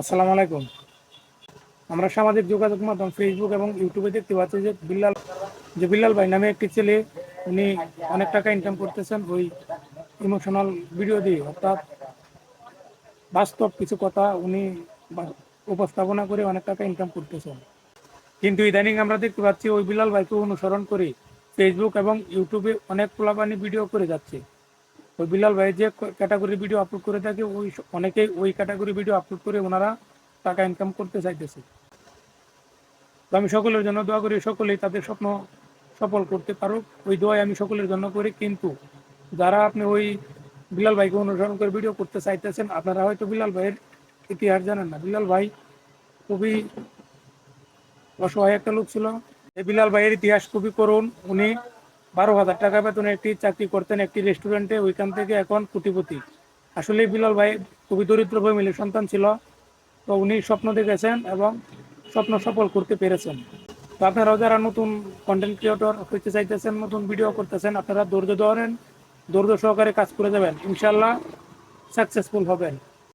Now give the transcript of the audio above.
আসসালামু আলাইকুম। আমরা সামাজিক যোগাযোগ মাধ্যম ফেসবুক এবং ইউটিউবে দেখতে পাচ্ছি যে বিল্লাল যে বিল্লাল ভাই নামে একটি ছেলে, উনি অনেক টাকা ইনকাম করতেছেন। ওই ইমোশনাল ভিডিও দিয়ে অর্থাৎ বাস্তব কিছু কথা উনি উপস্থাপনা করে অনেক টাকা ইনকাম করতেছেন। কিন্তু ইদানিং আমরা দেখতে পাচ্ছি ওই বিল্লাল ভাইকে অনুসরণ করে ফেসবুক এবং ইউটিউবে অনেক পোলাপানি ভিডিও করে যাচ্ছে। ওই বিলাল ভাই যে ক্যাটাগরি ভিডিও আপলোড করে থাকে, ওই অনেকেই ওই ক্যাটাগরি ভিডিও আপলোড করে ওনারা টাকা ইনকাম করতে চাইতেছে। আমি সকলের জন্য দোয়া করি, সকলেই তাদের স্বপ্ন সফল করতে পারুক। ওই দোয়াই আমি সকলের জন্য করি। কিন্তু যারা আপনি ওই বিলাল ভাইকে অনুসরণ করে ভিডিও করতে চাইতেছেন, আপনারা হয়তো বিলাল ভাইয়ের ইতিহাস জানেন না। বিলাল ভাই খুবই অসহায় একটা লোক ছিল। এই বিলাল ভাইয়ের ইতিহাস খুবই করুন উনি বারো হাজার টাকা বেতনে একটি চাকরি করতেন একটি রেস্টুরেন্টে ওইখান থেকে এখন কোটিপতি। আসলে বিলাল ভাই খুবই দরিদ্র ফ্যামিলির সন্তান ছিল। তো উনি স্বপ্ন দেখেছেন এবং স্বপ্ন সফল করতে পেরেছেন। তো আপনারাও যারা নতুন কন্টেন্ট ক্রিয়েটর হইতে চাইতেছেন, নতুন ভিডিও করতেছেন, আপনারা ধৈর্য ধরেন, ধৈর্য সহকারে কাজ করে যাবেন। ইনশাল্লাহ সাকসেসফুল হবেন।